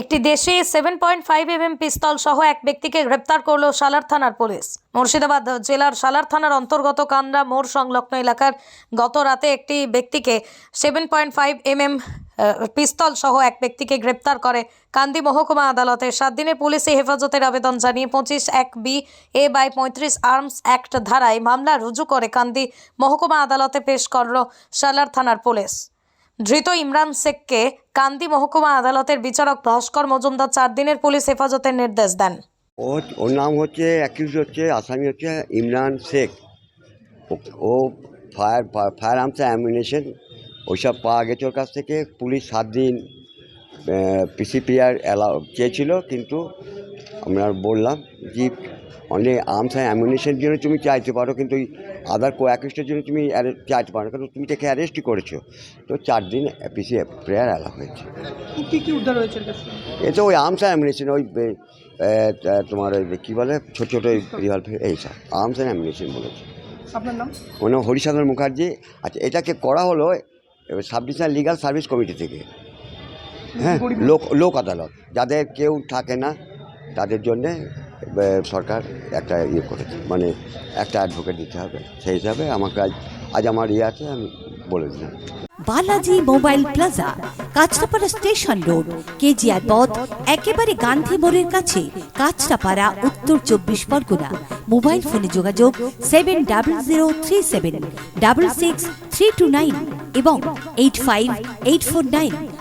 একটি দেশি seven point five M M pistol সহ এক ব্যক্তিকে গ্রেপ্তার করল সালার থানার পুলিশ। মুর্শিদাবাদ জেলার সালার থানার অন্তর্গত কান্দ্রা মোড় সংলগ্ন এলাকার গত রাতে একটি ব্যক্তিকে seven point five M M pistol সহ এক ব্যক্তিকে গ্রেপ্তার করে কান্দি মহকুমা আদালতে। সাত দিনের পুলিশি হেফাজতের আবেদন জানিয়ে পঁচিশ এক বি এ বাই পঁয়ত্রিশ আর্মস অ্যাক্ট ধারায় মামলা রুজু করে কান্দি মহকুমা আদালতে পেশ করল সালার থানার পুলিশ। ধৃত ইমরান শেখকে কান্দি মহকুমা আদালতের বিচারক ভাস্কর মজুমদার চার দিনের পুলিশ হেফাজতের নির্দেশ দেন। ও, ওর নাম হচ্ছে অ্যাকিউজ হচ্ছে, আসামি হচ্ছে ইমরান শেখ। ও- ফায়ার ফায়ার আর্মস অ্যামিনেশন ওইসব পাওয়া গেছে ওর কাছ থেকে। পুলিশ সাত দিন পিসিপিআর অ্যালাউ চেয়েছিল, কিন্তু আমরা বললাম, যে অনেক আর্মস অ্যান্ড অ্যামিনেশন জন্য তুমি চাইতে পারো কিন্তু ওই আদার কো অ্যাকিউজের জন্য তুমি চাইতে পারো কারণ তুমি তাকে অ্যারেস্টই করেছ। তো চার দিন পিসি প্রেয়ার অ্যালাউ হয়েছে। কি কি উদ্ধার হয়েছে এর তো ওই আর্মস অ্যামিনেশন ওই এ, এ, তোমার ওই কী বলে ছোটো ছোটো রিভলভার এই সব আর্মস অ্যান্ড অ্যামিনেশন বলেছে। আপনার নাম? ওর নাম হরিসাধন মুখার্জি। আচ্ছা এটাকে করা হলো sub divisional legal service committee থেকে। হ্যাঁ লোক? লোক আদালত। যাদের কেউ থাকে না তাদের জন্যে এ, সরকার একটা ইয়ে করেছে। মানে একটা অ্যাডভোকেট দিতে হবে। সেই হিসাবে আমাকে আজ আজ আমার ইয়ে আছে, আমি বলে দিলাম। Balaji mobile plaza, Kanchrapara station road, KGR পথ, একেবারে গান্ধী মোড়ের কাছে, কাঁচরাপাড়া, উত্তর চব্বিশ পরগনা। মোবাইল ফোনে যোগাযোগ seven double zero three seven, double six three two nine এবং eight five eight four nine.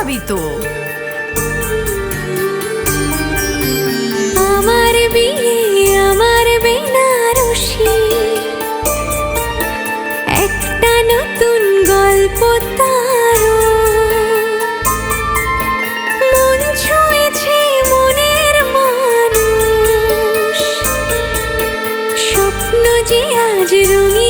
যাবি তো আমার বিয়ে, আমার বেনারসি। একটা নতুন গল্প তার। মন মনের স্বপ্ন যে আজ রঙিন